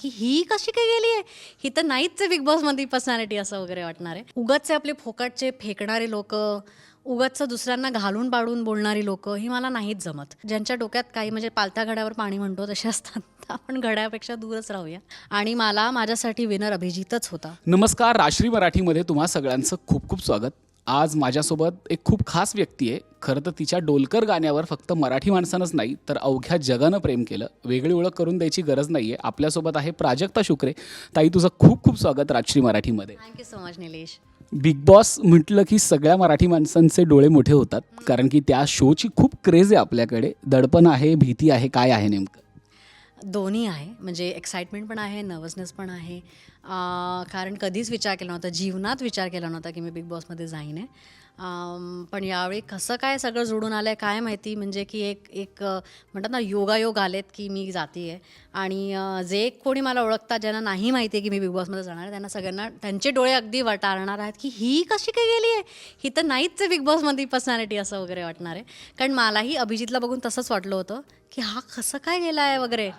की ही कशी काय गेली आहे? ही तर नाहीच बिग बिग बॉसमध्ये पर्सनॅलिटी असं वगैरे वाटणार आहे. उगाचचे आपले फोकाटचे फेकणारे लोक उगाचचं दुसऱ्यांना घालून पाडून बोलणारी लोक ही मला नाहीच जमत. ज्यांच्या डोक्यात काही म्हणजे पालत्या घड्यावर पाणी म्हणतो तसे असतात. आपण घड्यापेक्षा दूरच राहूया. आणि मला माझ्यासाठी विनर अभिजितच होता. नमस्कार राश्री मराठीमध्ये तुम्हा सगळ्यांचं खूप खूप स्वागत. आज माझ्यासोबत एक खूप खास व्यक्ती आहे. खरं तर तिच्या डोलकर गाण्यावर फक्त मराठी माणसानंच नाही तर अवघ्या जगानं प्रेम केलं. वेगळी ओळख करून द्यायची गरज नाही आहे आपल्यासोबत आहे प्राजक्ता शुक्रे. ताई तुझं खूप खूप स्वागत राजश्री मराठीमध्ये. Thank you so much Nilesh big boss म्हटलं की सगळ्या मराठी माणसांचे डोळे मोठे होतात कारण की त्या शोची खूप क्रेज आहे आपल्याकडे. दडपण आहे भीती आहे काय आहे नेमकं? दोन्ही आहे. म्हणजे एक्साइटमेंट पण आहे नर्वसनेस पण आहे. कारण कधीच विचार केला नव्हता जीवनात विचार केला नव्हता की मी बिग बॉसमध्ये जाईन आहे. पण यावेळी कसं काय सगळं जुडून आलं आहे काय माहिती? म्हणजे की एक एक म्हणतात ना योगायोग आलेत की मी जाते आहे आणि जे कोणी मला ओळखतात ज्यांना नाही माहिती आहे की मी बिग बॉसमध्ये जाणार आहे त्यांना सगळ्यांना त्यांचे डोळे अगदी वटारणार आहेत की ही कशी काय गेली आहे ही तर नाहीच आहे बिग बॉसमध्ये पर्सनॅलिटी असं वगैरे वाटणार आहे. कारण मलाही अभिजितला बघून तसंच वाटलं होतं की हा कसं काय गेला आहे वगैरे.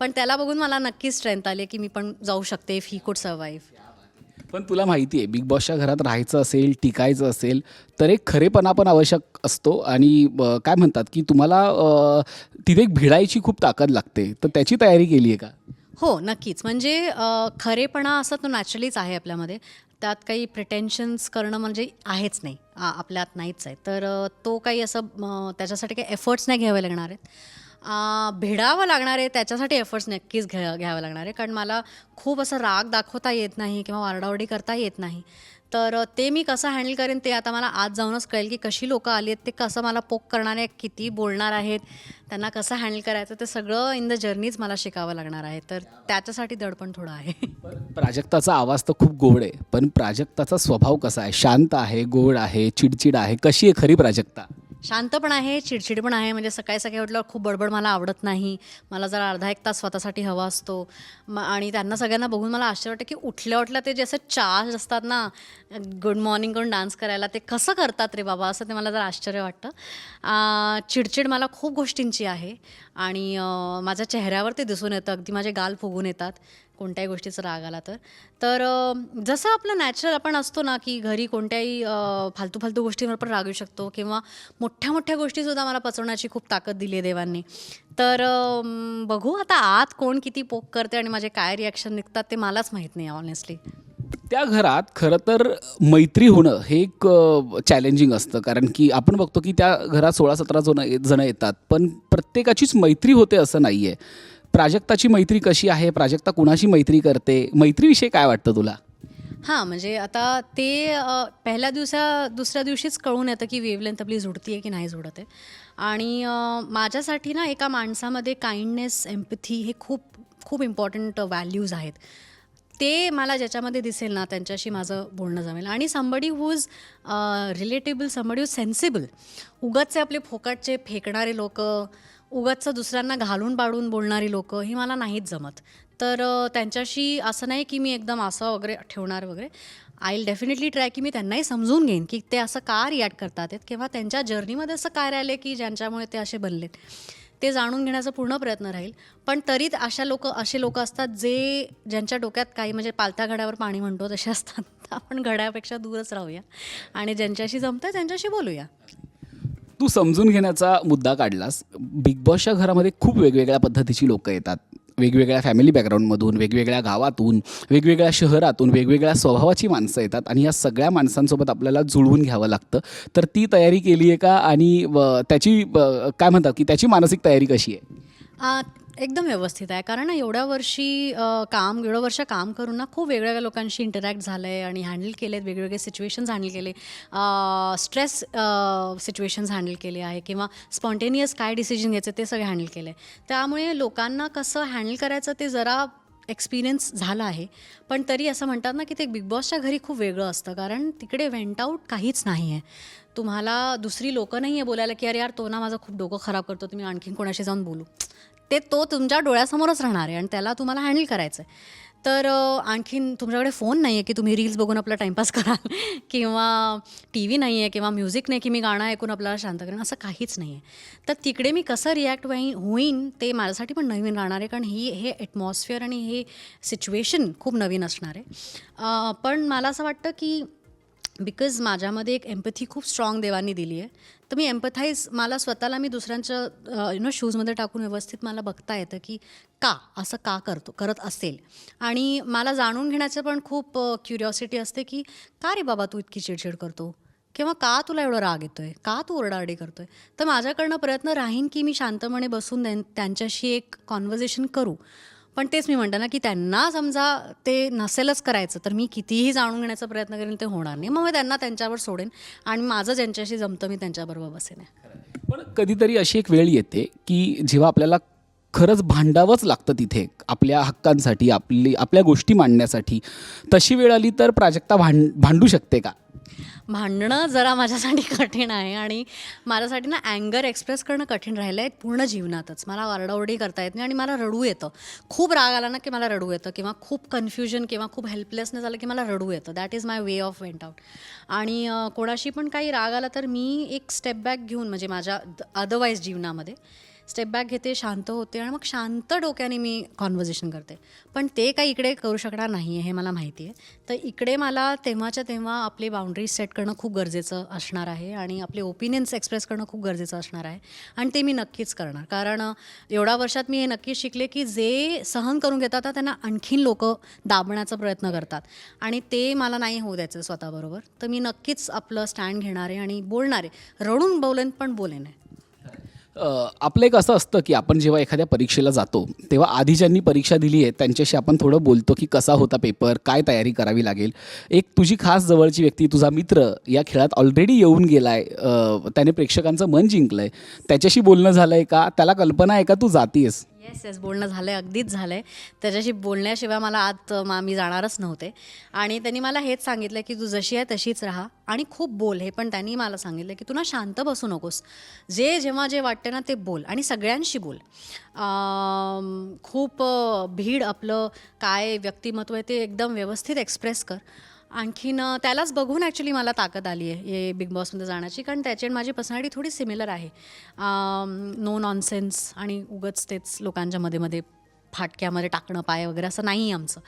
पण त्याला बघून मला नक्कीच स्ट्रेंथ आली की मी पण जाऊ शकते इफ ही कुड सर्वाईव्ह पण तुला माहिती आहे बिग बॉसच्या घरात राहायचं असेल टिकायचं असेल तर एक खरेपणा पण आवश्यक असतो. आणि काय म्हणतात की तुम्हाला तिथे एक भिडायची खूप ताकद लागते. तर त्याची तयारी केली आहे का? हो नक्कीच. म्हणजे खरेपणा असं तो नॅचरलीच आहे आपल्यामध्ये. त्यात काही प्रिटेन्शन्स करणं म्हणजे आहेच नाही. आपल्यात नाहीच आहे. तर तो काही असं त्याच्यासाठी काही एफर्ट्स नाही घ्यावे लागणार आहेत. भिडावं लागणार आहे त्याच्यासाठी एफर्ट्स नक्कीच घ्या घ्यावं लागणार. आहे कारण मला खूप असं राग दाखवता येत नाही किंवा वारडावडी करता येत नाही. तर ते मी कसं हँडल करेन ते आता मला आज जाऊनच कळेल की कशी लोकं आली आहेत ते कसं मला पोक करणार आहे किती बोलणार आहेत त्यांना कसं हँडल करायचं ते सगळं इन द जर्नीच मला शिकावं लागणार आहे. तर त्याच्यासाठी दडपण थोडं आहे. प्राजक्ताचा आवाज तर खूप गोड आहे पण प्राजक्ताचा स्वभाव कसा आहे? शांत आहे गोड आहे चिडचिड आहे कशी आहे खरी प्राजक्ता? शांत पण आहे चिडचिड पण आहे. म्हणजे सकाळी सकाळी उठल्यावर खूप बडबड मला आवडत नाही. मला जरा अर्धा एक तास स्वतःसाठी हवा असतो. म आणि त्यांना सगळ्यांना बघून मला आश्चर्य वाटतं की उठल्या उठल्या ते जे असे चार्ज असतात ना गुड मॉर्निंग करून डान्स करायला ते कसं करतात रे बाबा? असं ते मला जरा आश्चर्य वाटतं. चिडचिड मला खूप गोष्टींची आहे. आणि माझ्या चेहऱ्यावर ते दिसून येतं. अगदी माझे गाल फुगून येतात. कोणत्याही गोष्टीचा राग आला तर. तर जसं आपलं नॅचरल आपण असतो ना की घरी कोणत्याही फालतू फालतू गोष्टींवर पण रागू शकतो किंवा मोठ्या मोठ्या गोष्टीसुद्धा मला पचवण्याची खूप ताकद दिली आहे देवांनी. तर बघू आता आत कोण किती पोक करते आणि माझे काय रिॲक्शन निघतात ते मलाच माहीत नाही ऑनेस्टली त्या घरात खरं तर मैत्री होणं हे एक चॅलेंजिंग असतं. कारण की आपण बघतो की त्या घरात सोळा सतरा जण जणं येतात. पण प्रत्येकाचीच मैत्री होते असं नाही आहे प्राजक्ताची मैत्री कशी आहे? प्राजक्ता कुणाशी मैत्री करते? मैत्रीविषयी काय वाटतं तुला? हां म्हणजे आता ते अ, पहिल्या दिवसा दुसऱ्या दिवशीच कळून येतं की वेवलेंथ आपली जुडती आहे की नाही जुडत आहे. आणि अ, माझ्यासाठी ना एका माणसामध्ये काइंडनेस एम्पथी हे खूप खूप इम्पॉर्टंट व्हॅल्यूज आहेत. ते मला ज्याच्यामध्ये दिसेल ना त्यांच्याशी माझं बोलणं जमेल. आणि somebody who is relatable somebody who sensible उगाचचे आपले फोकाटचे फेकणारे लोक उगाचचं दुसऱ्यांना घालून पाडून बोलणारी लोक ही मला नाहीच जमत. तर त्यांच्याशी असं नाही की मी एकदम असं वगैरे ठेवणार वगैरे. आय विल डेफिनेटली ट्राय की मी त्यांनाही समजून घेईन की ते असं का रिॲक्ट करतात आहेत किंवा त्यांच्या जर्नीमध्ये असं काय राहिले की ज्यांच्यामुळे ते असे बनलेत. ते जाणून घेण्याचा पूर्ण प्रयत्न राहील. पण तरीच अशा लोक असे लोक असतात जे ज्यांच्या डोक्यात काही म्हणजे पालत्या घड्यावर पाणी म्हणतो तसे असतात. आपण घड्यापेक्षा दूरच राहूया. आणि ज्यांच्याशी जमतं त्यांच्याशी बोलूया. तू समजून घेण्याचा मुद्दा काढलास. बिग बॉसच्या घरामध्ये खूप वेगवेगळ्या पद्धतीची लोकं येतात. वेगवेगळ्या फॅमिली बॅकग्राऊंडमधून वेगवेगळ्या गावातून वेगवेगळ्या शहरातून वेगवेगळ्या स्वभावाची माणसं येतात आणि या सगळ्या माणसांसोबत आपल्याला जुळवून घ्यावं लागतं. तर ती तयारी केली आहे का? आणि व, त्याची काय म्हणतात की त्याची मानसिक तयारी कशी आहे? एकदम व्यवस्थित आहे. कारण एवढ्या वर्षी अ, काम एवढं वर्ष काम करून ना खूप वेगवेगळ्या लोकांशी इंटरॅक्ट झालं आहे आणि हँडल केलेत वेगवेगळे सिच्युएशन्स हँडल केले. स्ट्रेस सिच्युएशन्स हँडल केले आहे किंवा स्पॉन्टेनियस काय डिसिजन घ्यायचे ते सगळे हँडल केले. त्यामुळे लोकांना कसं हँडल करायचं ते जरा एक्सपिरियन्स झाला आहे. पण तरी असं म्हणतात ना की ते बिग बॉसच्या घरी खूप वेगळं असतं. कारण तिकडे वेंट आऊट काहीच नाही आहे तुम्हाला दुसरी लोकं नाही आहे बोलायला की अरे यार तो ना माझं खूप डोकं खराब करतो. तुम्ही आणखीन कोणाशी जाऊन बोलू. ते तो तुमच्या डोळ्यासमोरच राहणार आहे आणि त्याला तुम्हाला हँडल करायचं आहे तर आणखीन तुमच्याकडे फोन नाही आहे की तुम्ही रील्स बघून आपला टाईमपास कराल किंवा टी व्ही नाही आहे किंवा म्युझिक नाही की मी गाणं ऐकून आपल्याला शांत करेन असं काहीच नाही आहे तर तिकडे मी कसं रिॲक्ट होईन होईन ते माझ्यासाठी पण नवीन राहणार आहे कारण ही हे ॲटमॉस्फिअर आणि हे सिच्युएशन खूप नवीन असणार आहे. पण मला असं वाटतं की बिकॉज माझ्यामध्ये एक एम्पथी खूप स्ट्रॉंग देवांनी दिली आहे तर मी एम्पथाईज मला स्वतःला मी दुसऱ्यांच्या यु नो शूजमध्ये टाकून व्यवस्थित मला बघता येतं की का असं का करतो करत असेल. आणि मला जाणून घेण्याचं पण खूप क्युरिओसिटी असते की का रे बाबा तू इतकी चिडचिड करतो? किंवा का तुला एवढा राग येतो आहे का तू ओरडाआडी करतो आहे तर माझ्याकडनं प्रयत्न राहीन की मी शांतपणे बसून त्यां- त्यांच्याशी एक कॉन्व्हर्जेशन करू. पण तेच मी म्हणते ना की त्यांना समजा ते नसेलच करायचं तर मी कितीही जाणून घेण्याचा प्रयत्न करेन ते होणार नाही. मग मी त्यांना त्यांच्यावर सोडेन आणि माझं ज्यांच्याशी जमतं मी त्यांच्याबरोबर बसेन. पण कधीतरी अशी एक वेळ येते की जेव्हा आपल्याला खरंच भांडावंच लागतं तिथे आपल्या हक्कांसाठी आपली आपल्या गोष्टी मांडण्यासाठी तशी वेळ आली तर प्राजक्ता भांड भांडू शकते का? भांडणं जरा माझ्यासाठी कठीण आहे आणि माझ्यासाठी ना अँगर एक्सप्रेस करणं कठीण राहिलं आहे पूर्ण जीवनातच. मला वारडाओरडी करता येत नाही आणि मला रडू येतं. खूप राग आला ना की मला रडू येतं किंवा खूप कन्फ्युजन किंवा खूप हेल्पलेसनेस झालं की मला रडू येतं. That is my way of vent out आणि कोणाशी पण काही राग आला तर मी एक स्टेप बॅक घेऊन म्हणजे माझ्या अदरवाईज जीवनामध्ये स्टेप बॅक घेते शांत होते आणि मग शांत डोक्याने मी कॉन्व्हर्जेशन करते. पण ते काही इकडे करू शकणार नाही आहे हे मला माहिती आहे. तर इकडे मला तेव्हाच्या तेव्हा आपले बाउंड्रीज सेट करणं खूप गरजेचं असणार आहे आणि आपले ओपिनियन्स एक्सप्रेस करणं खूप गरजेचं असणार आहे. आणि ते मी नक्कीच करणार. कारण एवढ्या वर्षात मी हे नक्कीच शिकले की जे सहन करून घेतात त्यांना आणखीन लोक दाबण्याचा प्रयत्न करतात. आणि ते मला नाही होऊ द्यायचं स्वतःबरोबर. तर मी नक्कीच आपलं स्टँड घेणारे आणि बोलणारे रडून बोलेन पण बोलेन आहे आपलं एक असं असतं की आपण जेव्हा एखाद्या परीक्षेला जातो तेव्हा आधी ज्यांनी परीक्षा दिली आहे त्यांच्याशी आपण थोडं बोलतो की कसा होता पेपर काय तयारी करावी लागेल. एक तुझी खास जवळची व्यक्ती तुझा मित्र या खेळात ऑलरेडी येऊन गेला आहे त्याने प्रेक्षकांचं मन जिंकलं आहे त्याच्याशी बोलणं झालं आहे का? त्याला कल्पना आहे का तू जातीयस? येस येस बोलणं झालं आहे अगदीच झालं आहे त्याच्याशी बोलण्याशिवाय मला आत मा मी जाणारच नव्हते. आणि त्यांनी मला हेच सांगितलं की तू जशी आहे तशीच राहा आणि खूप बोल. हे पण त्यांनी मला सांगितलं की तू ना शांत बसू नकोस. जे जेव्हा जे वाटते ना ते बोल आणि सगळ्यांशी बोल. खूप भीड आपलं काय व्यक्तिमत्व आहे ते एकदम व्यवस्थित एक्सप्रेस कर. आणखीन त्यालाच बघून ॲक्च्युली मला ताकद आली आहे हे बिग बॉसमध्ये जाण्याची. कारण त्याची आणि माझी पर्सनॅलिटी थोडी सिमिलर आहे. नो नॉनसेन्स आणि उगच तेच लोकांच्या मध्ये मध्ये फाटक्यामध्ये टाकणं पाय वगैरे असं नाही आहे आमचं.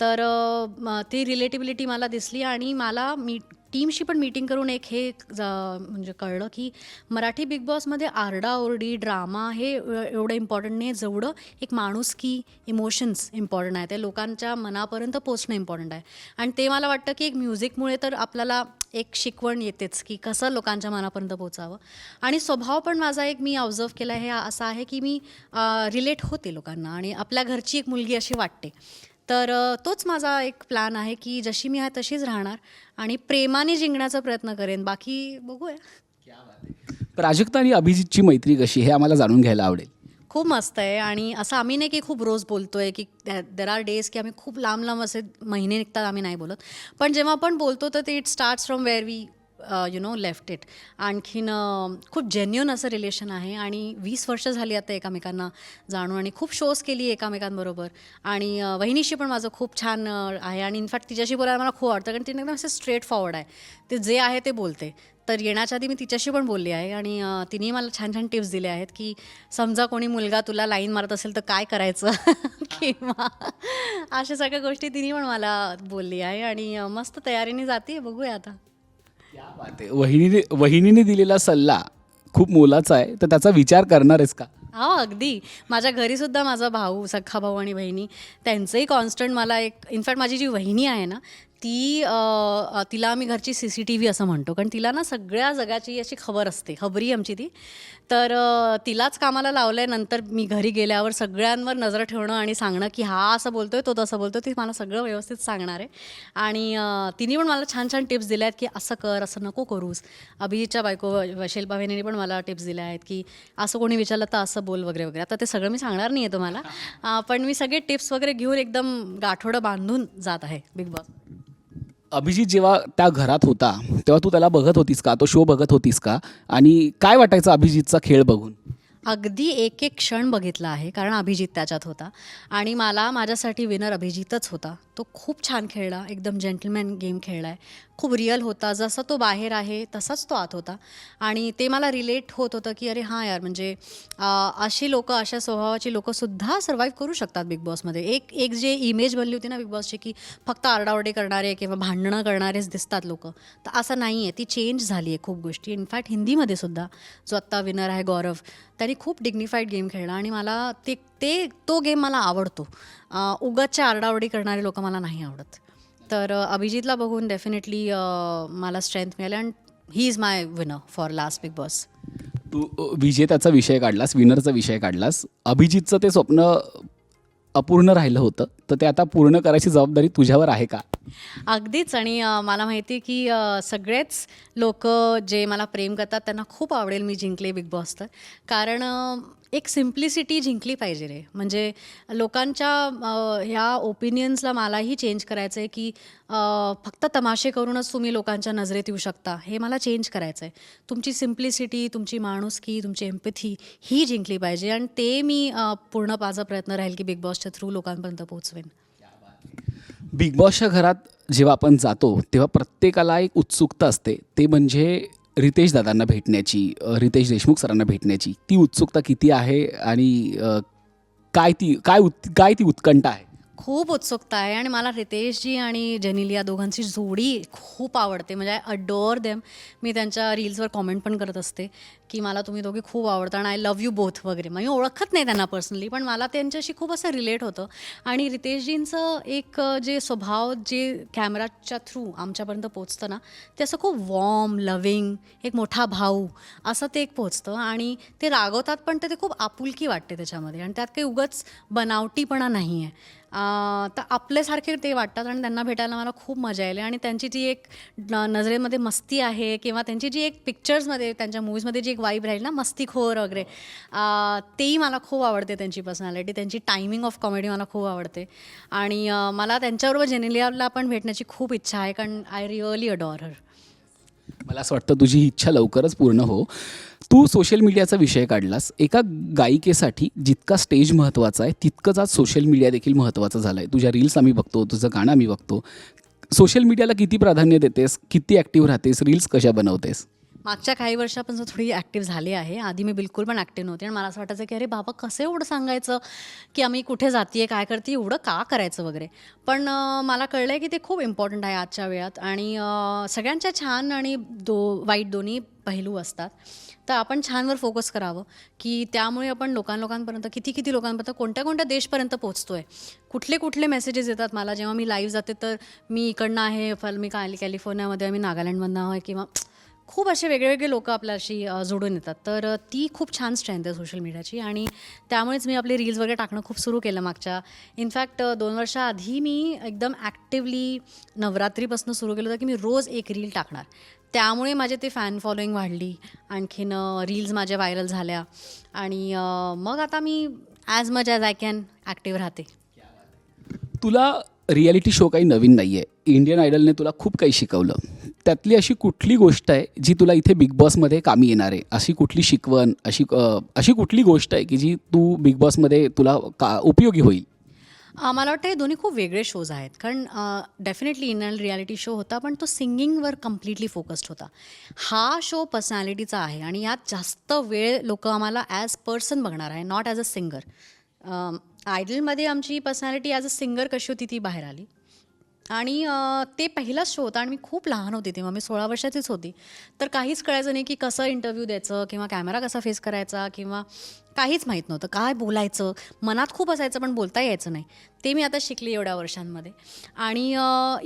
तर ती रिलेटिबिलिटी मला दिसली आणि मला मी टीमशी पण मीटिंग करून एक हे म्हणजे कळलं की मराठी बिग बॉसमध्ये आरडाओरडी ड्रामा हे एवढं इम्पॉर्टंट नाही. जेवढं एक माणूस की इमोशन्स इम्पॉर्टंट आहे. ते लोकांच्या मनापर्यंत पोचणं इम्पॉर्टंट आहे. आणि ते मला वाटतं की एक म्युझिकमुळे तर आपल्याला एक शिकवण येतेच की कसं लोकांच्या मनापर्यंत पोचावं आणि स्वभाव पण माझा एक मी ऑब्झर्व केला हे असा आहे की मी रिलेट होते लोकांना. आणि आपल्या घरची एक मुलगी अशी वाटते. तर तोच माझा एक प्लॅन आहे की जशी मी आहे तशीच राहणार आणि प्रेमाने जिंकण्याचा प्रयत्न करेन. बाकी बघूया. प्राजक्ता आणि अभिजितची मैत्री कशी हे आम्हाला जाणून घ्यायला आवडेल. खूप मस्त आहे आणि असं आम्ही नाही की खूप रोज बोलतोय की देर आर डेज की आम्ही खूप लांब लांब असे महिने निघतात आम्ही नाही बोलत. पण जेव्हा आपण बोलतो तर ते it starts from where we you know left it आणखीन खूप जेन्युन असं रिलेशन आहे आणि वीस वर्ष झाली आता एकामेकांना जाणून आणि खूप शोज केली एकामेकांबरोबर. आणि वहिनीशी पण माझं खूप छान आहे आणि इनफॅक्ट तिच्याशी बोलायला मला खूप आवडतं कारण तिने एकदम असं स्ट्रेट फॉरवर्ड आहे. ते जे आहे ते बोलते. तर येण्याच्या आधी मी तिच्याशी पण बोलली आहे आणि तिने तिनेही मला छान छान टिप्स दिल्या आहेत की समजा कोणी मुलगा तुला लाईन मारत असेल तर काय करायचं? किंवा अशा सगळ्या गोष्टी तिने पण मला बोलली आहे आणि मस्त तयारीने जाते. बघूया आता. वहिनीने वहिनीने दिलेला सल्ला खूप मोलाचा आहे. तर त्याचा विचार करणार आहेस का? हा अगदी. माझ्या घरी सुद्धा माझा भाऊ सख्खा भाऊ आणि बहिणी त्यांचंही कॉन्स्टंट मला एक इनफॅक्ट माझी जी वहिनी आहे ना ती तिला आम्ही घरची सी सी टी व्ही असं म्हणतो. कारण तिला ना सगळ्या जगाची अशी खबर असते. खबरी आमची ती. तर तिलाच कामाला लावलं आहे नंतर मी घरी गेल्यावर सगळ्यांवर नजर ठेवणं आणि सांगणं की हा असं बोलतोय तो तसं बोलतोय ती मला सगळं व्यवस्थित सांगणार आहे. आणि तिने पण मला छान छान टिप्स दिल्या आहेत की असं कर असं नको करूस. अभिजितच्या बायको व- शिल्पा बहिणीने पण मला टिप्स दिल्या आहेत की असं कोणी विचारलं तर असं बोल वगैरे वगैरे. आता ते सगळं मी सांगणार नाही आहे तुम्हाला पण मी सगळे टिप्स वगैरे घेऊन एकदम गाठोडं बांधून जात आहे. Big boss. अभिजित जेव्हा त्या घरात होता तेव्हा तू त्याला बघत होतीस का? तो शो बघत होतीस का? आणि काय वाटायचं अभिजितचा खेळ बघून? अगदी एक एक क्षण बघितला आहे कारण अभिजित त्याच्यात होता. आणि मला माझ्यासाठी विनर अभिजितच होता. तो खूप छान खेळला एकदम जेंटलमॅन गेम खेळला आहे खूप रिअल होता जसा तो बाहेर आहे तसाच तो आत होता. आणि ते मला रिलेट होत होतं की अरे हां यार म्हणजे अशी लोकं अशा स्वभावाची लोकंसुद्धा सर्वाईव्ह करू शकतात बिग बॉसमध्ये एक एक जे इमेज बनली होती ना बिग बॉसची की फक्त आरडाओरडे करणारे किंवा भांडणं करणारेच दिसतात लोक. तर असं नाही आहे ती चेंज झाली आहे खूप गोष्टी. इनफॅक्ट हिंदीमध्ये सुद्धा जो आत्ता विनर आहे गौरव त्यांनी खूप डिग्निफाईड गेम खेळला आणि मला ते ते तो गेम मला आवडतो. अं, उगाचच्या आरडाओरडी करणारे लोक मला नाही आवडत. तर अभिजितला बघून डेफिनेटली मला स्ट्रेंथ मिळाली and he is my winner for last big boss तू विजेताचा विजेत्याचा विषय काढलास विनरचा विषय काढलास. अभिजितचं ते स्वप्न अपूर्ण राहिलं होतं. तर ते आता पूर्ण करायची जबाबदारी तुझ्यावर आहे का? अगदीच. आणि अ, मला माहिती आहे की अ, सगळेच लोक जे मला प्रेम करतात त्यांना खूप आवडेल मी जिंकले बिग बॉस तर. कारण अ, एक सिम्प्लिसिटी जिंकली पाहिजे रे. म्हणजे लोकांच्या अ, ह्या ओपिनियन्सला मलाही चेंज करायचं आहे की अ, फक्त तमाशे करूनच तुम्ही लोकांच्या नजरेत येऊ शकता. हे मला चेंज करायचं आहे तुमची सिम्प्लिसिटी तुमची माणुसकी तुमची एम्पथी ही जिंकली पाहिजे. आणि ते मी अ, पूर्ण माझा प्रयत्न राहील की बिग बॉसच्या थ्रू लोकांपर्यंत पोहोचवेन. बिग बॉसच्या घरात जेव्हा आपण जातो तेव्हा प्रत्येकाला एक उत्सुकता असते. ते म्हणजे रितेश दादांना भेटण्याची रितेश देशमुख सरांना भेटण्याची. ती उत्सुकता किती आहे आणि काय ती काय उत काय ती उत्कंठा आहे? खूप उत्सुकता आहे आणि मला रितेशजी आणि जेनिल या दोघांची जोडी खूप आवडते. म्हणजे आय अडोअर देम मी त्यांच्या रील्सवर कॉमेंट पण करत असते की मला तुम्ही दोघे खूप आवडता आणि आय लव्ह यू बोथ वगैरे. मग मी ओळखत नाही त्यांना पर्सनली पण मला त्यांच्याशी खूप असं रिलेट होतं. आणि रितेशजींचं एक जे स्वभाव जे कॅमेराच्या थ्रू आमच्यापर्यंत पोचतं ना ते असं खूप वॉर्म लविंग एक मोठा भाऊ असं ते एक पोचतं आणि ते रागवतात पण ते ते खूप आपुलकी वाटते त्याच्यामध्ये. आणि त्यात काही उगच बनावटीपणा नाही आहे तर आपल्यासारखे ते वाटतात आणि त्यांना भेटायला मला खूप मजा येईल आणि त्यांची जी एक न- नजरेमध्ये मस्ती आहे किंवा त्यांची जी एक पिक्चर्समध्ये त्यांच्या मूवीजमध्ये जी एक वाईब राहील ना मस्तीखोर वगैरे तेही मला खूप आवडते त्यांची पर्सनॅलिटी त्यांची टायमिंग ऑफ कॉमेडी मला खूप आवडते. आणि मला त्यांच्याबरोबर जेनेलियाला पण भेटण्याची खूप इच्छा आहे कारण आय रिअली अडॉर हर मला असं वाटतं तुझी इच्छा लवकरच पूर्ण हो. तू सोशल मीडियाचा विषय काढलास. एका गायिकेसाठी जितका स्टेज महत्त्वाचा आहे तितकंच आज सोशल मीडिया देखील महत्त्वाचं झालं आहे तुझ्या रील्स आम्ही बघतो तुझं गाणं आम्ही बघतो. सोशल मीडियाला किती प्राधान्य देतेस? किती ॲक्टिव्ह राहतेस? रील्स कशा बनवतेस? मागच्या काही वर्षापासून थोडी ॲक्टिव्ह झाली आहे. आधी मी बिलकुल पण ॲक्टिव्ह नव्हते आणि मला असं वाटायचं की अरे बाबा कसं एवढं सांगायचं की आम्ही कुठे जाते काय करते एवढं का करायचं वगैरे. पण मला कळलं आहे की ते खूप इम्पॉर्टंट आहे आजच्या वेळात आणि सगळ्यांच्या छान आणि दो वाईट दोन्ही पैलू असतात. तर आपण छानवर फोकस करावं की त्यामुळे आपण लोकां लोकांपर्यंत किती किती लोकांपर्यंत कोणत्या कोणत्या देशपर्यंत पोहोचतो आहे कुठले कुठले मेसेजेस येतात मला? जेव्हा मी लाईव्ह जाते तर मी इकडनं आहे फल मी काय कॅलिफोर्नियामध्ये मी नागालँडमधनं आहे किंवा खूप असे वेगळेवेगळे लोक आपल्याशी जोडून येतात. तर ती खूप छान स्ट्रेंथ आहे सोशल मीडियाची आणि त्यामुळेच मी आपले रील्स वगैरे टाकणं खूप सुरू केलं मागच्या. इनफॅक्ट दोन वर्षाआधी मी एकदम ॲक्टिवली नवरात्रीपासून सुरू केलं होतं की मी रोज एक रील टाकणार. त्यामुळे माझे ते फॅन फॉलोईंग वाढली. आणखीन रील्स माझ्या व्हायरल झाल्या. आणि मग आता मी as much as I can active राहते. तुला रियालिटी शो काही नवीन नाही आहे इंडियन आयडलने तुला खूप काही शिकवलं. त्यातली अशी कुठली गोष्ट आहे जी तुला इथे बिग बॉसमध्ये कामी येणार आहे? अशी कुठली शिकवण अशी अशी कुठली गोष्ट आहे की जी तू बिग बॉसमध्ये तुला का उपयोगी होईल? मला वाटतं हे दोन्ही खूप वेगळे शोज आहेत. कारण डेफिनेटली इन रियालिटी शो होता पण तो सिंगिंगवर कम्प्लिटली फोकस्ड होता. हा शो पर्सनॅलिटीचा आहे आणि यात जास्त वेळ लोक आम्हाला ॲज पर्सन बघणार आहे नॉट ॲज अ सिंगर आयडलमध्ये आमची पर्सनॅलिटी ॲज अ सिंगर कशी होती ती बाहेर आली. आणि ते पहिलाच शो होता आणि मी खूप लहान होती तेव्हा मी सोळा वर्षाचीच होती. तर काहीच कळायचं नाही की कसं इंटरव्ह्यू द्यायचं किंवा कॅमेरा कसा फेस करायचा किंवा काहीच माहीत नव्हतं. काय बोलायचं? मनात खूप असायचं पण बोलता यायचं नाही. ते मी आता शिकली एवढ्या वर्षांमध्ये. आणि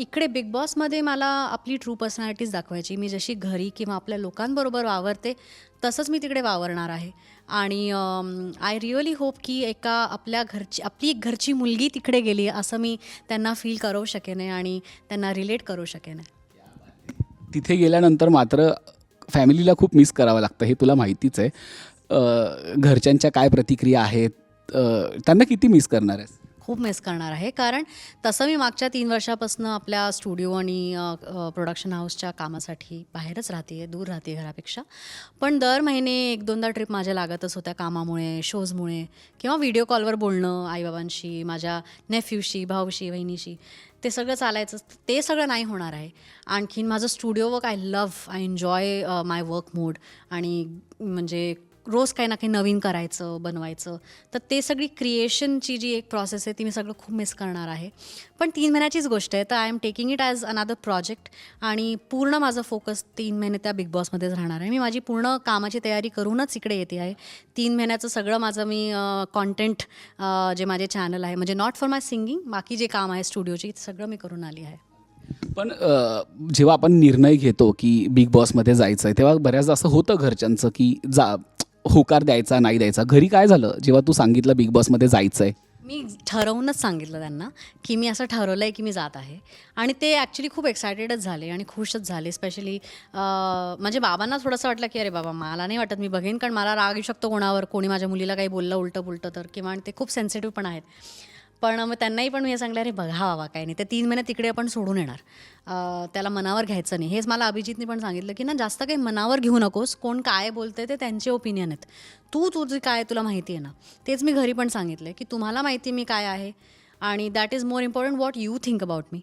इकडे बिग बॉसमध्ये मला आपली ट्रू पर्सनॅलिटीज दाखवायची. मी जशी घरी किंवा आपल्या लोकांबरोबर वावरते तसंच मी तिकडे वावरणार आहे. आणि आय रिअली होप की एका आपल्या घरची आपली एक घरची मुलगी तिकडे गेली असं मी त्यांना फील करू शकेन आणि त्यांना रिलेट करू शकेन. तिथे गेल्यानंतर मात्र फॅमिलीला खूप मिस करावं लागतं हे तुला माहितीच आहे. घरच्यांच्या काय प्रतिक्रिया आहेत? त्यांना किती मिस करणार आहेस? खूप मिस करणार आहे. कारण तसं मी मागच्या तीन वर्षापासून आपल्या स्टुडिओ आणि प्रोडक्शन हाऊसच्या कामासाठी बाहेरच राहते दूर राहते घरापेक्षा. पण दर महिने एक दोनदा ट्रिप माझ्या लागतच होत्या कामामुळे शोजमुळे किंवा व्हिडिओ कॉलवर बोलणं आईबाबांशी माझ्या नेफ्यूशी भाऊशी बहिणीशी ते सगळं चालायचं ते सगळं नाही होणार आहे. आणखीन माझं studio work I love I enjoy my work mode आणि म्हणजे रोज काही ना काही नवीन करायचं बनवायचं. तर ते सगळी क्रिएशनची जी एक प्रोसेस आहे ती मी सगळं खूप मिस करणार आहे. पण तीन महिन्याचीच गोष्ट आहे तर I am taking it as another project आणि पूर्ण माझं फोकस तीन महिने त्या बिग बॉसमध्येच राहणार आहे. मी माझी पूर्ण कामाची तयारी करूनच इकडे येते आहे. तीन महिन्याचं सगळं माझं मी कॉन्टेंट जे माझे चॅनल आहे म्हणजे नॉट फॉर माय सिंगिंग बाकी जे काम आहे स्टुडिओची सगळं मी करून आली आहे. पण जेव्हा आपण निर्णय घेतो की बिग बॉसमध्ये जायचं आहे तेव्हा बऱ्याचदा असं होतं घरच्यांचं की जा होकार द्यायचा नाही द्यायचा? घरी काय झालं? जेव्हा तू सांगितलं बिग बॉसमध्ये जायचं आहे मी ठरवूनच सांगितलं त्यांना की मी असं ठरवलं आहे की मी जात आहे. आणि ते ॲक्च्युली खूप एक्सायटेडच झाले आणि खुशच झाले स्पेशली म्हणजे बाबांना थोडंसं वाटलं की अरे बाबा मला नाही वाटत मी बघेन कारण मला राग येऊ शकतो कोणावर. कोणी माझ्या मुलीला काही बोललं उलटं पुलटं तर. किंवा आणि ते खूप सेन्सिटिव्ह पण आहेत. पण मग त्यांनाही पण मी हे सांगलं अरे बघा बाबा काही नाही. ते तीन महिने तिकडे आपण सोडून येणार. त्याला मनावर घ्यायचं नाही. हेच मला अभिजितने पण सांगितलं की ना जास्त काही मनावर घेऊ नकोस. कोण काय बोलतंय ते त्यांचे ओपिनियन आहेत. तू तुझी काय तुला माहिती आहे ना. तेच मी घरी पण सांगितलं की तुम्हाला माहिती मी काय आहे आणि that is more important what you think about me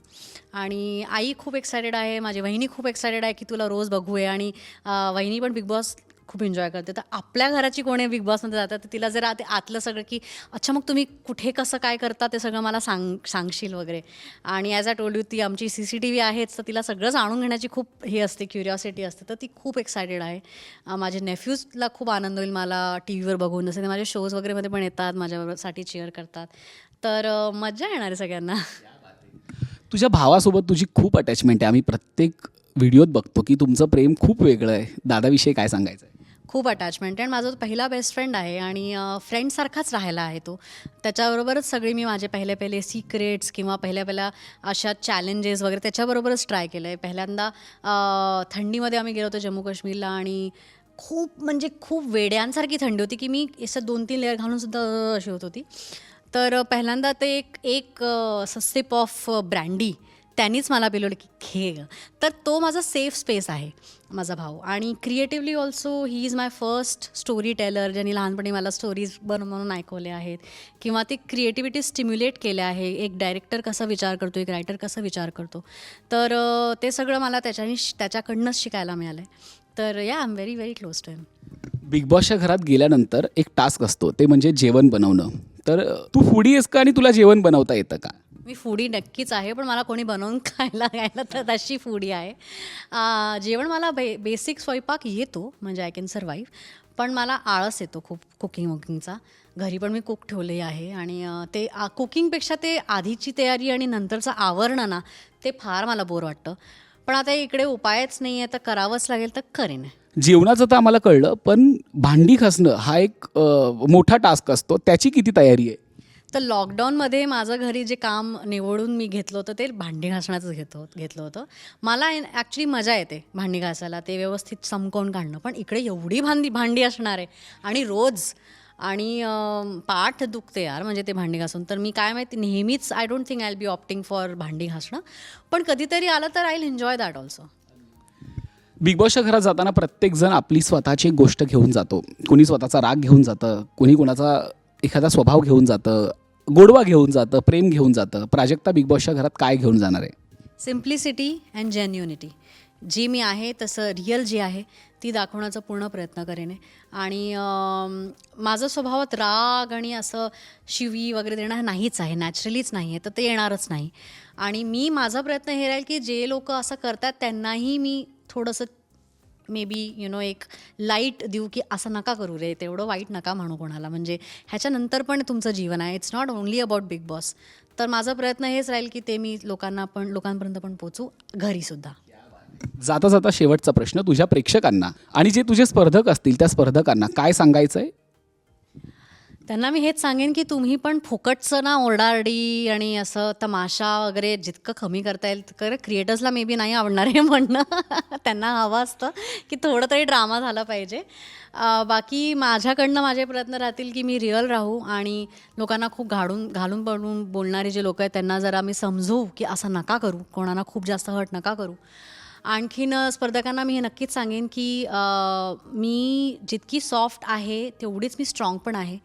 आणि आई खूप एक्सायटेड आहे माझी वहिनी खूप एक्सायटेड आहे की तुला रोज बघूया. आणि वहिनी पण बिग बॉस खूप एन्जॉय करते. तर आपल्या घराची कोणी बिग बॉसमध्ये जातात तर तिला जरा ते आतलं सगळं की अच्छा मग तुम्ही कुठे कसं काय करता? ते सगळं मला सांग सांगशील वगैरे. आणि ॲज अ टोल्ड यू ती आमची सी सी टी व्ही आहेच तर तिला सगळं जाणून घेण्याची खूप हे असते क्युरिओसिटी असते. तर ती खूप एक्सायटेड आहे. माझ्या माझे नेफ्यूजला खूप आनंद होईल मला टी व्हीवर बघून. जसं ते माझ्या शोज वगैरेमध्ये पण येतात माझ्यासाठी चेअर करतात. तर मजा मज्जा येणार आहे सगळ्यांना. तुझ्या भावासोबत तुझी खूप अटॅचमेंट आहे. आम्ही प्रत्येक व्हिडिओत बघतो की तुमचं प्रेम खूप वेगळं आहे. दादाविषयी काय सांगायचं आहे खूप अटॅचमेंट आणि माझा तो पहिला बेस्ट फ्रेंड आहे आणि फ्रेंडसारखाच राहिला आहे तो. त्याच्याबरोबरच सगळे मी माझे पहिले पहिले सिक्रेट्स किंवा पहिल्या पहिल्या अशा चॅलेंजेस वगैरे त्याच्याबरोबरच ट्राय केलं आहे पहिल्यांदा थंडीमध्ये आम्ही गेलो होतो जम्मू काश्मीरला आणि खूप म्हणजे खूप वेड्यांसारखी थंडी होती की मी असं दोन तीन लेअर घालून सुद्धा अशी होत होती. तर पहिल्यांदा ते एक एक असं सिप ऑफ ब्रँडी त्यांनीच मला बिलवलं की घे ग तर तो माझा सेफ स्पेस आहे माझा भाऊ. आणि creatively also he is my first storyteller ज्यांनी लहानपणी मला स्टोरीज बनवून म्हणून ऐकवल्या आहेत. किंवा ते क्रिएटिव्हिटी स्टिम्युलेट केल्या आहे. एक डायरेक्टर कसा विचार करतो एक रायटर कसा विचार करतो. तर ते सगळं मला त्याच्यानी त्याच्याकडनंच शिकायला मिळालं आहे तर या I am very very close to him Bigg बॉसच्या घरात गेल्यानंतर एक टास्क असतो. ते म्हणजे जेवण बनवणं. तर तू फुडी आहेस का आणि तुला जेवण बनवता येतं का? मी फुडी नक्कीच आहे पण मला कोणी बनवून खायला खायला तर तशी फुडी आहे. जेवण मला बे बेसिक स्वयंपाक येतो म्हणजे आय कॅन सर्वाईव्ह पण मला आळस येतो खूप कुकिंग वुकिंगचा. घरी पण मी कुक ठेवले आहे आणि ते आ- कुकिंगपेक्षा ते आधीची तयारी आणि नंतरचं आवरणं ना ते फार मला बोर वाटतं. पण आता इकडे उपायच नाही आहे तर करावंच लागेल तर करेन. जेवणाचं तर आम्हाला कळलं पण भांडी घासणं हा एक मोठा टास्क असतो. त्याची किती तयारी आहे? तर लॉकडाऊनमध्ये माझं घरी जे काम निवडून मी घेतलं होतं ते भांडी घासण्याचं घेतो घेतलं होतं. मला ॲक्च्युली मजा येते भांडी घासायला ते व्यवस्थित चमकवून काढणं. पण इकडे एवढी भांडी भांडी असणार आहे. आणि रोज आणि पाठ दुखते यार म्हणजे ते भांडी घासून. तर मी काय माहिती नेहमीच I don't think I be opting for भांडी घासणं. पण कधीतरी आलं तर I enjoy that also Bigg बॉसच्या घरात जाताना प्रत्येकजण आपली स्वतःची एक गोष्ट घेऊन जातो. कुणी स्वतःचा राग घेऊन जातं कुणी कुणाचा एखादा स्वभाव घेऊन जातं गोडवा घेऊन जातं प्रेम घेऊन जातं प्राजक्ता बिग बॉसच्या घरात काय घेऊन जाणार आहे? सिम्प्लिसिटी अँड जेन्युनिटी जी मी आहे तसं रिअल जी आहे ती दाखवण्याचा पूर्ण प्रयत्न करेन. आणि माझं स्वभावात राग आणि असं शिवी वगैरे देणं नाहीच आहे नॅचरलीच नाही आहे तर ते येणारच नाही. आणि मी माझा प्रयत्न हे राहील की जे लोक असं करतात त्यांनाही मी थोडंसं मे बी यु नो एक लाइट देऊ की असं नका करू रे तेवढं वाईट नका म्हणू कोणाला. म्हणजे ह्याच्यानंतर पण तुमचं जीवन आहे. It's not only about Bigg Boss तर माझा प्रयत्न हेच राहील की ते मी लोकांना पण लोकांपर्यंत पण पोचू घरीसुद्धा जाता जाता शेवटचा प्रश्न तुझ्या प्रेक्षकांना आणि जे तुझे स्पर्धक असतील त्या स्पर्धकांना काय सांगायचं आहे त्यांना मी हेच सांगेन की तुम्ही पण फुकटचं ना ओरडारडी आणि असं तमाशा वगैरे जितकं कमी करता येईल तर क्रिएटर्सला मे बी नाही आवडणार हे म्हणणं. त्यांना हवं असतं की थोडं तरी ड्रामा झाला पाहिजे. बाकी माझ्याकडनं माझे प्रयत्न राहतील की मी रिअल राहू आणि लोकांना खूप घाडून घालून पडून बोलणारे जे लोक आहेत त्यांना जरा मी समजवू की असं नका करू कोणाला खूप जास्त हट नका करू. आणखीन स्पर्धकांना मी हे नक्कीच सांगेन की मी जितकी सॉफ्ट आहे तेवढीच मी स्ट्रॉंग पण आहे.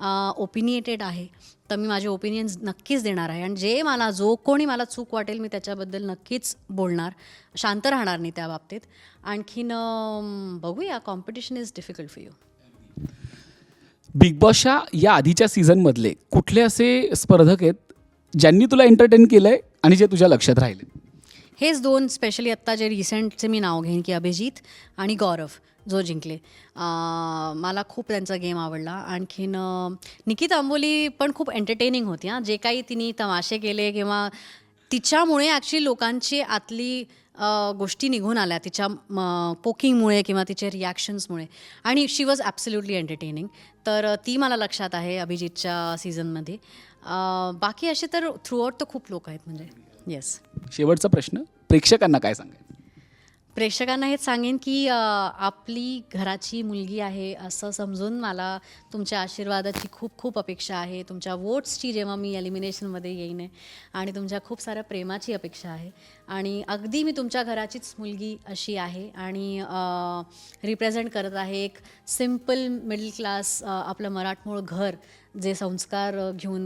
ओपिनिएटेड आहे तर मी माझे ओपिनियन्स नक्कीच देणार आहे. आणि जे मला जो कोणी मला चूक वाटेल मी त्याच्याबद्दल नक्कीच बोलणार. शांत राहणार नाही त्या बाबतीत. आणखीन बघूया. Competition is difficult for you Bigg बॉसच्या या आधीच्या सीझनमधले कुठले असे स्पर्धक आहेत ज्यांनी तुला एंटरटेन केलं आहे आणि जे तुझ्या लक्षात राहिले? हेच दोन स्पेशली आत्ता जे रिसेंटचे मी नाव घेईन की अभिजित आणि गौरव जो जिंकले. मला खूप त्यांचा गेम आवडला. आणखीन निकित निकिता अंबोली पण खूप एंटरटेनिंग होती हां. जे काही तिने तमाशे केले किंवा तिच्यामुळे ॲक्च्युली लोकांची आतली गोष्टी निघून आल्या तिच्या पोकिंगमुळे किंवा तिचे रिॲक्शन्समुळे आणि शी वॉज ॲब्सल्युटली एंटरटेनिंग तर ती मला लक्षात आहे अभिजितच्या सीझनमध्ये बाकी असे तर थ्रूआउट तर खूप लोक आहेत म्हणजे. येस शेवटचा प्रश्न प्रेक्षकांना काय सांगाल? प्रेक्षकांना हेच सांगेन की अ, आपली घराची मुलगी आहे असं समजून मला तुमच्या आशीर्वादाची खूप खूप अपेक्षा आहे. तुमच्या वोट्सची जेव्हा मी एलिमिनेशनमध्ये येईन आहे आणि तुमच्या खूप साऱ्या प्रेमाची अपेक्षा आहे. आणि अगदी मी तुमच्या घराचीच मुलगी अशी आहे आणि रिप्रेझेंट करत आहे एक सिंपल मिडल क्लास आपलं मराठमोळ घर जे संस्कार घेऊन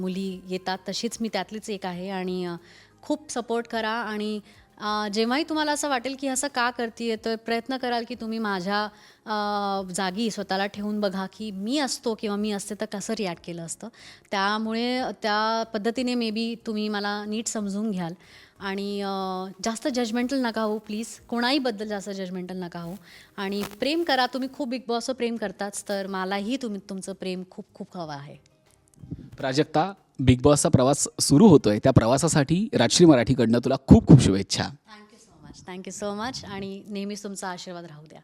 मुली येतात तशीच मी त्यातलीच एक आहे. आणि खूप सपोर्ट करा आणि जेव्हाही तुम्हाला असं वाटेल की असं का करते तर प्रयत्न कराल की तुम्ही माझ्या जागी स्वतःला ठेवून बघा की मी असतो किंवा मी असते तर कसं रिॲक्ट केलं असतं. त्यामुळे त्या पद्धतीने मे बी तुम्ही मला नीट समजून घ्याल. आणि जास्त जजमेंटल नका हो प्लीज कोणाहीबद्दल जास्त जजमेंटल नका हो आणि प्रेम करा तुम्ही खूप बिग बॉसचं प्रेम करताच तर मलाही तुम्ही तुमचं प्रेम खूप खूप हवं आहे. प्राजक्ता बिग बॉसचा प्रवास सुरू होतोय. त्या प्रवासासाठी राजश्री मराठीकडनं तुला खूप खूप शुभेच्छा. Thank you so much thank you so much आणि नेहमीच तुमचा आशीर्वाद राहू द्या.